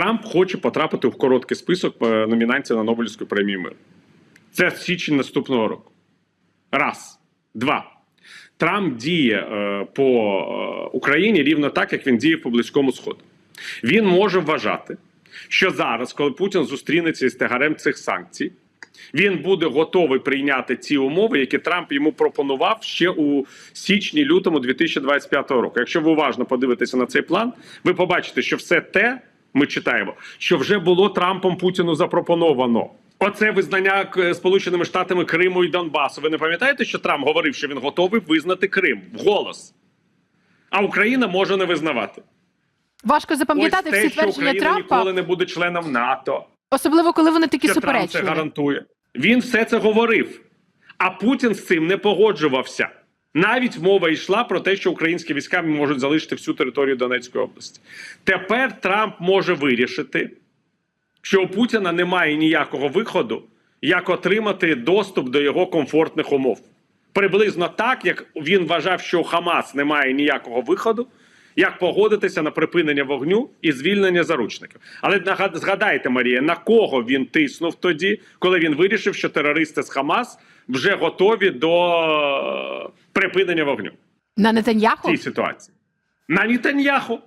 Трамп хоче потрапити в короткий список е, номінацій на Нобелівську премію миру. Це січень наступного року. Раз. Два. Трамп діє е, по е, Україні рівно так, як він діє по Близькому Сходу. Він може вважати, що зараз, коли Путін зустрінеться із тягарем цих санкцій, він буде готовий прийняти ці умови, які Трамп йому пропонував ще у січні-лютому 2025 року. Якщо ви уважно подивитеся на цей план, ви побачите, що все те ми читаємо, що вже було Трампом Путіну запропоновано. Оце визнання Сполученими Штатами Криму і Донбасу. Ви не пам'ятаєте, що Трамп говорив, що він готовий визнати Крим вголос, а Україна може не визнавати. Важко запам'ятати Ось те, всі що твердження Україна Трампа, ніколи не буде членом НАТО. особливо коли вони такі що Трамп це гарантує. Він все це говорив. А Путін з цим не погоджувався. Навіть мова йшла про те, що українські війська можуть залишити всю територію Донецької області. Тепер Трамп може вирішити, що у Путіна немає ніякого виходу, як отримати доступ до його комфортних умов. Приблизно так, як він вважав, що у Хамас немає ніякого виходу, як погодитися на припинення вогню і звільнення заручників. Але згадайте, Марія, на кого він тиснув тоді, коли він вирішив, що терористи з Хамас вже готові до припинення вогню На в Нетаньяху? цій ситуації? На Нетаньяху.